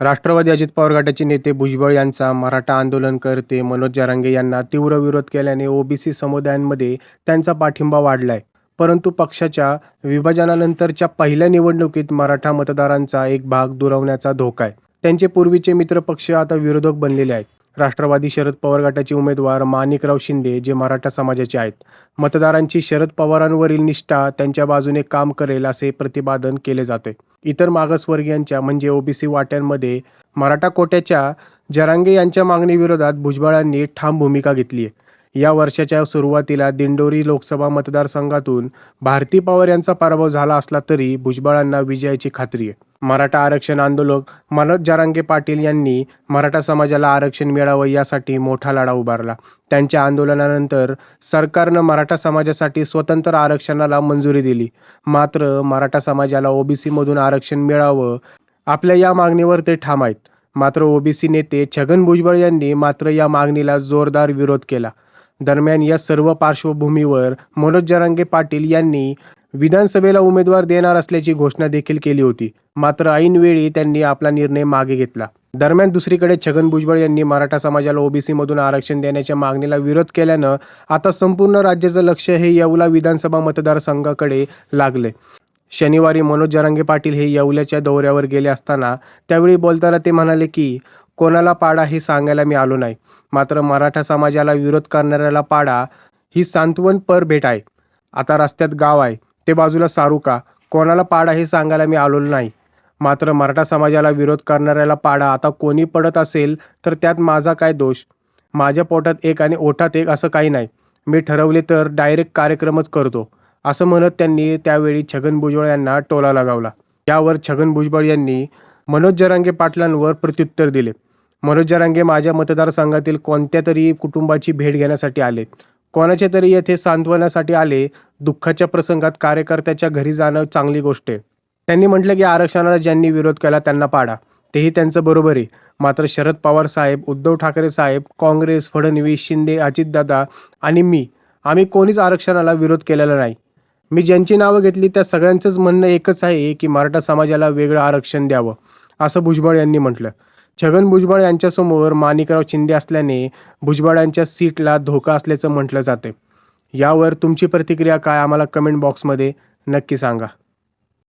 राष्ट्रवादी अजित पवार गटाचे नेते भुजबळ यांचा मराठा आंदोलनकर्ते मनोज जरांगे यांना तीव्र विरोध केल्याने ओबीसी समुदायांमध्ये त्यांचा पाठिंबा वाढलाय. परंतु पक्षाच्या विभाजनानंतरच्या पहिल्या निवडणुकीत मराठा मतदारांचा एक भाग दुरवण्याचा धोका आहे. त्यांचे पूर्वीचे मित्रपक्ष आता विरोधक बनलेले आहेत. राष्ट्रवादी शरद पवार गटाचे उमेदवार माणिकराव शिंदे जे मराठा समाजाचे आहेत. मतदारांची शरद पवारांवरील निष्ठा त्यांच्या बाजूने काम करेल असे प्रतिपादन केले जाते. इतर मागासवर्गीयांच्या म्हणजे ओबीसी वाट्यांमध्ये मराठा कोट्याच्या जरांगे यांच्या मागणीविरोधात भुजबळांनी ठाम भूमिका घेतली आहे या वर्षाच्या सुरुवातीला दिंडोरी लोकसभा मतदारसंघातून भारती पवार यांचा पराभव झाला असला तरी भुजबळांना विजयाची खात्री आहे. मराठा आरक्षण आंदोलक मनोज जारांगे पाटील यांनी मराठा समाजाला आरक्षण मिळावं यासाठी मोठा लढा उभारला. त्यांच्या आंदोलनानंतर सरकारनं मराठा समाजासाठी स्वतंत्र आरक्षणाला मंजुरी दिली. मात्र मराठा समाजाला ओबीसीमधून आरक्षण मिळावं आपल्या या मागणीवर ते ठाम आहेत. मात्र ओबीसी नेते छगन भुजबळ यांनी मात्र या मागणीला जोरदार विरोध केला. दरम्यान या सर्व पार्श्वभूमीवर मनोज जरांगे पाटील यांनी विधानसभेला उमेदवार देणार असल्याची घोषणा देखील केली होती. मात्र ऐनवेळी त्यांनी आपला निर्णय मागे घेतला. दरम्यान दुसरीकडे छगन भुजबळ यांनी मराठा समाजाला ओबीसीमधून आरक्षण देण्याच्या मागणीला विरोध केल्यानं आता संपूर्ण राज्याचं लक्ष हे येवला विधानसभा मतदारसंघाकडे लागले शनिवारी मनोज जरांगे पाटील हे येवल्याच्या दौऱ्यावर गेले असताना त्यावेळी बोलताना ते म्हणाले की कोणाला पाडा हे सांगायला मी आलो नाही. मात्र मराठा समाजाला विरोध करणाऱ्याला पाडा ही सांत्वनपर भेट आहे. आता रस्त्यात गाव आहे ते बाजूला सारू का कोणाला पाडा हे सांगायला मी आलो नाही. मात्र मराठा समाजाला विरोध करणाऱ्याला पाडा आता कोणी पडत असेल तर त्यात माझा काय दोष? माझ्या पोटात एक आणि ओठात एक असं काही नाही. मी ठरवले तर डायरेक्ट कार्यक्रमच करतो. असं म्हणत त्यांनी त्यावेळी छगन भुजबळ यांना टोला लगावला. यावर छगन भुजबळ यांनी मनोज जरांगे पाटलांवर प्रत्युत्तर दिले. मनोज जरांगे माझ्या मतदारसंघातील कोणत्या तरी कुटुंबाची भेट घेण्यासाठी आले. कोणाच्या तरी येथे सांत्वनासाठी आले. दुःखाच्या प्रसंगात कार्यकर्त्याच्या घरी जाणं चांगली गोष्ट आहे. त्यांनी म्हटलं की आरक्षणाला ज्यांनी विरोध केला त्यांना पाडा. तेही त्यांचं बरोबर आहे. मात्र शरद पवार साहेब उद्धव ठाकरे साहेब काँग्रेस फडणवीस शिंदे अजितदादा आणि मी आम्ही कोणीच आरक्षणाला विरोध केलेला नाही. मी ज्यांची नावं घेतली त्या सगळ्यांचंच म्हणणं एकच आहे की मराठा समाजाला वेगळं आरक्षण द्यावं असं भुजबळ यांनी म्हटलं. छगन भुजबळ यांच्यासमोर माणिकराव शिंदे असल्याने भुजबळ यांच्या सीटला धोका असल्याचं म्हटलं जाते यावर तुमची प्रतिक्रिया काय? आम्हाला कमेंट बॉक्समध्ये नक्की सांगा.